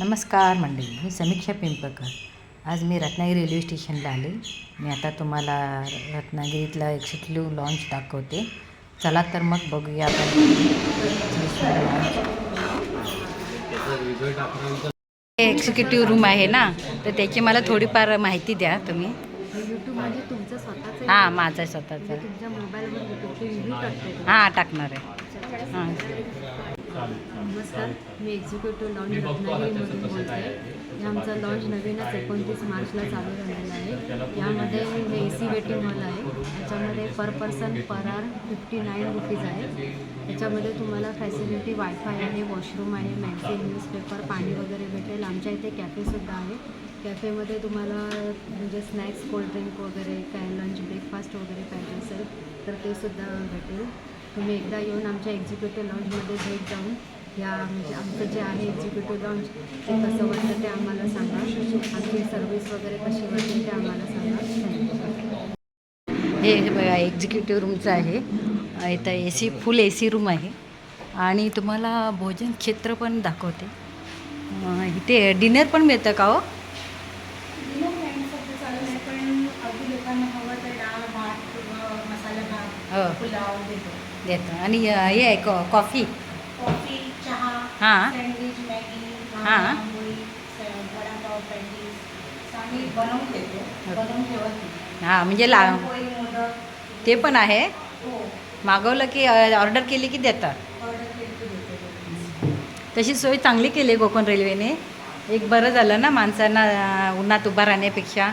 नमस्कार मंडळी मी समीक्षा पिंपळकर. आज मी रत्नागिरी रेल्वे स्टेशनला आले. मी आता तुम्हाला रत्नागिरीतला एक्झिक्युटिव्ह लॉन्च दाखवते. चला तर मग बघूया आपण. एक्झिक्युटिव्ह रूम आहे ना तर त्याची मला थोडीफार माहिती द्या तुम्ही. हां माझा स्वतःचा. हां टाकणार आहे. हां. नमस्कार. मी एक्झिक्युटिव्ह लॉन्च रत्नागिरीमधून बोलते हे आमचं लॉन्च नवीनच एकोणतीस मार्चला चालू झालेलं आहे. यामध्ये हे ए सी वेटिंग हॉल आहे. याच्यामध्ये per person per hour fifty nine rupees आहे. याच्यामध्ये तुम्हाला फॅसिलिटी वायफाय आहे वॉशरूम आहे मॅगझिन न्यूजपेपर पाणी वगैरे भेटेल. आमच्या इथे कॅफेसुद्धा आहे. कॅफेमध्ये तुम्हाला म्हणजे स्नॅक्स कोल्ड्रिंक वगैरे काय लंच ब्रेकफास्ट वगैरे पाहिजे असेल तर ते सुद्धा भेटेल. तुम्ही एकदा येऊन आमच्या एक्झिक्युटिव्ह लॉन्चमध्ये भेट जाऊन या म्हणजे आमचं जे आहे एक्झिक्युटिव्ह लॉन्च ते कसं वाटतं ते आम्हाला सांगा. आमची सर्व्हिस वगैरे कशी वाटते ते आम्हाला सांगा. हे बघा एक्झिक्युटिव्ह रूमचं आहे. इथं A C full A C room आहे. आणि तुम्हाला भोजन क्षेत्र पण दाखवते. इथे डिनर पण मिळतं का हो. हो. देतं. आणि हे आहे कॉ कॉफी. कॉफी चहा हां. सँडविच मॅगी हां. आंबोळी स- वडापाव पॅटीस आम्ही बनवून देतो. बनवून ठेवत नाही. हां म्हणजे ला ते पण आहे. हो. मागवलं की ऑर्डर केली की देतात. तशी सोय चांगली केली आहे कोकण रेल्वेने. एक बरं झालं ना माणसांना उन्हात उभा राहण्यापेक्षा.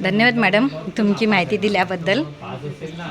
धन्यवाद मॅडम तुमची माहिती दिल्याबद्दल. पाच असेल ना.